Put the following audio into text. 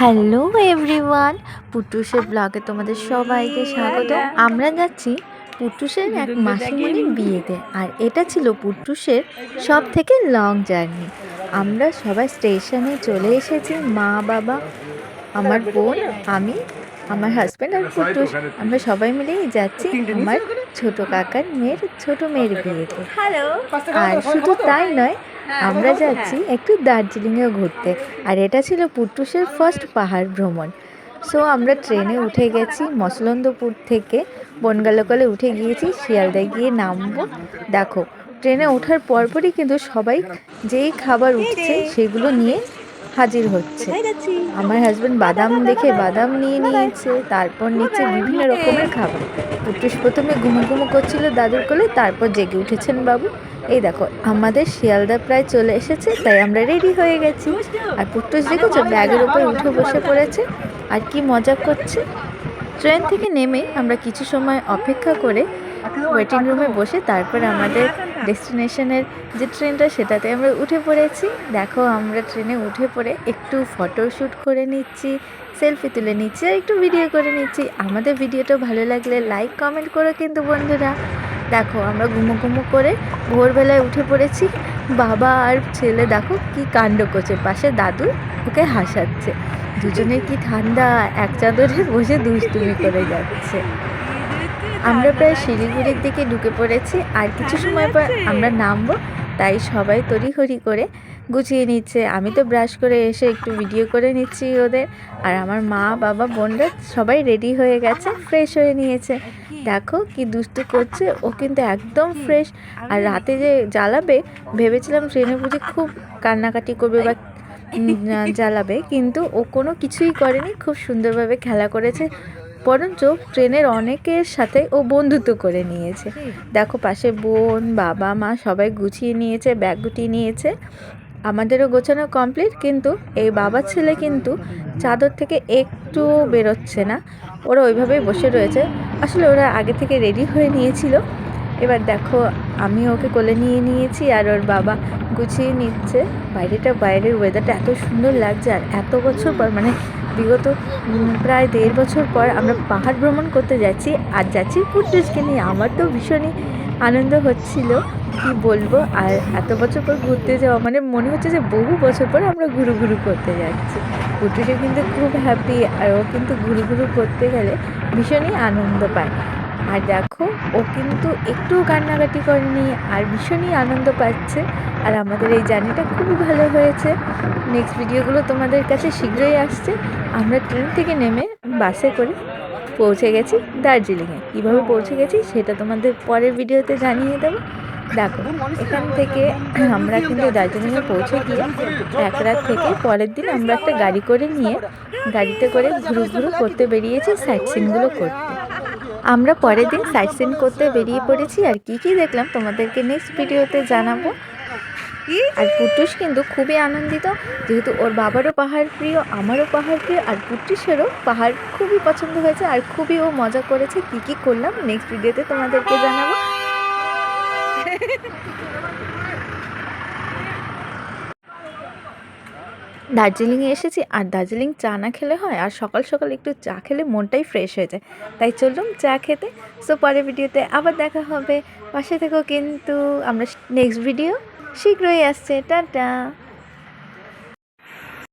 Hello everyone পুটুসের ব্লগে তোমাদের সবাইকে স্বাগত। আমরা যাচ্ছি পুটুসের এক মাসিমণির বিয়েতে। আর এটা ছিল পুটুসের সব থেকে লং জার্নি আমরা সবাই স্টেশনে চলে এসেছি মা বাবা আমার বোন আমি আমার হাজব্যান্ড আর পুটুস আমরা সবাই মিলেই যাচ্ছি আমার ছোট কাকার মেয়ের ছোট মেয়ের বিয়েতে। আর শুধু তাই নয় আমরা যাচ্ছি একটু দার্জিলিংয়ে ঘুরতে। আর এটা ছিল পুটুসের ফার্স্ট পাহাড় ভ্রমণ। সো আমরা ট্রেনে উঠে গেছি মসলন্দপুর থেকে। বনগালকলে উঠে গিয়েছি শিয়ালদায় গিয়ে নামবো। দেখো ট্রেনে ওঠার পরপরই কিন্তু সবাই যেই খাবার উঠছে সেগুলো নিয়ে হাজির হচ্ছে। আমার হাজবেন্ড বাদাম দেখে বাদাম নিয়ে নিয়েছে তারপর নিচ্ছে বিভিন্ন রকমের খাবার। পুটুস প্রথমে ঘুমো ঘুমো করছিল দাদুর কোলে তারপর জেগে উঠেছেন বাবু। এই দেখো আমাদের শিয়ালদা প্রায় চলে এসেছে তাই আমরা রেডি হয়ে গেছি। আর পুটুস দেখেছ ব্যাগের উপর উঠে বসে পড়েছে। আর কি মজা করছে? ট্রেন থেকে নেমে আমরা কিছু সময় অপেক্ষা করে ওয়েটিং রুমে বসে তারপর আমাদের ডেস্টিনেশনের যে ট্রেনটা সেটাতে আমরা উঠে পড়েছি। দেখো, আমরা ট্রেনে উঠে পড়ে একটু ফটো শ্যুট করে নিচ্ছি সেলফি তুলে নিচ্ছি আর একটু ভিডিও করে নিচ্ছি। আমাদের ভিডিওটা ভালো লাগলে লাইক কমেন্ট করো কিন্তু বন্ধুরা। দেখো, আমরা ঘুমো ঘুমো করে ভোরবেলায় উঠে পড়েছি। বাবা আর ছেলে, দেখো কি কাণ্ড করছে। পাশে দাদু ওকে হাসাচ্ছে। দুজনের কি ঠান্ডা এক চাদরে বসে দুষ্টুমি করে যাচ্ছে। আমরা প্রায় শিলিগুড়ির দিকে ঢুকে পড়েছি আর কিছু সময় পর আমরা নামবো তাই সবাই তড়িঘড়ি করে গুছিয়ে নিচ্ছে। আমি তো ব্রাশ করে এসে একটু ভিডিও করে নিচ্ছি ওদের আর আমার মা বাবা বোনরা সবাই রেডি হয়ে গেছে ফ্রেশ হয়ে নিয়েছে। দেখো কি দুষ্টু করছে ও কিন্তু একদম ফ্রেশ। আর রাতে যে জ্বালাবে ভেবেছিলাম ট্রেনে বুঝে খুব কান্নাকাটি করবে বা জ্বালাবে কিন্তু ও কোনো কিছুই করেনি খুব সুন্দরভাবে খেলা করেছে। বরঞ্চ ট্রেনের অনেকের সাথে ও বন্ধুত্ব করে নিয়েছে। দেখো পাশে বোন, বাবা, মা সবাই গুছিয়ে নিয়েছে, ব্যাগ গুটিয়ে নিয়েছে। আমাদেরও গোছানো কমপ্লিট কিন্তু এই বাবার ছেলে কিন্তু চাদর থেকে একটু বেরোচ্ছে না। ওরা ওইভাবেই বসে রয়েছে। আসলে ওরা আগে থেকে রেডি হয়ে নিয়েছিল। এবার দেখো, আমি ওকে কোলে নিয়ে নিয়েছি আর ওর বাবা গুছিয়ে নিচ্ছে। বাইরেটা, বাইরের ওয়েদারটা এত সুন্দর লাগছে আর এত বছর পর মানে বিগত প্রায় দেড় বছর পর আমরা পাহাড় ভ্রমণ করতে যাচ্ছি, আর যাচ্ছি পুটুসকে নিয়ে। আমার তো ভীষণই আনন্দ হচ্ছিল, কি বলব? আর এত বছর পর ঘুরতে যাওয়া মানে মনে হচ্ছে যে বহু বছর পর আমরা ঘুরু ঘুরু করতে যাচ্ছি। পুটুসে কিন্তু খুব হ্যাপি আর ও কিন্তু ঘুরু ঘুরু করতে গেলে ভীষণই আনন্দ পায়। আর দেখো, ও কিন্তু একটু কান্নাকাটি করেনি, আর ভীষণই আনন্দ পাচ্ছে। আর আমাদের এই জার্নিটা খুবই ভালো হয়েছে। নেক্সট ভিডিওগুলো তোমাদের কাছে শীঘ্রই আসছে। আমরা ট্রেন থেকে নেমে বাসে করে পৌঁছে গেছি দার্জিলিংয়ে। কীভাবে পৌঁছে গেছি সেটা তোমাদের পরের ভিডিওতে জানিয়ে দেবো। দেখো, এখান থেকে আমরা কিন্তু দার্জিলিংয়ে পৌঁছে গিয়ে এক রাত থেকে পরের দিন আমরা একটা গাড়ি করে নিয়ে, গাড়িতে করে ঘুরু ঘুরু করতে বেরিয়েছি সাইট সিনগুলো করতে। আমরা পরের দিন সাইট সিন করতে বেরিয়ে পড়েছি। আর কি কি দেখলাম তোমাদেরকে নেক্সট ভিডিওতে জানাব। আর পুটুস কিন্তু খুবই আনন্দিত। যেহেতু ওর বাবারও পাহাড় প্রিয় আমারও পাহাড় প্রিয় আর পুটুসেরও পাহাড় খুবই পছন্দ হয়েছে আর খুবই ও মজা করেছে। কি কি করলাম নেক্সট ভিডিওতে তোমাদেরকে জানাব। দার্জিলিংয়ে এসেছি আর দার্জিলিং চা না খেলে হয় আর সকাল সকাল একটু চা খেলে মনটাই ফ্রেশ হয়ে যায়। তাই চললাম চা খেতে। সো পরের ভিডিওতে আবার দেখা হবে। পাশে থেকেও কিন্তু আমরা নেক্সট ভিডিও শীঘ্রই আসছে টাটা।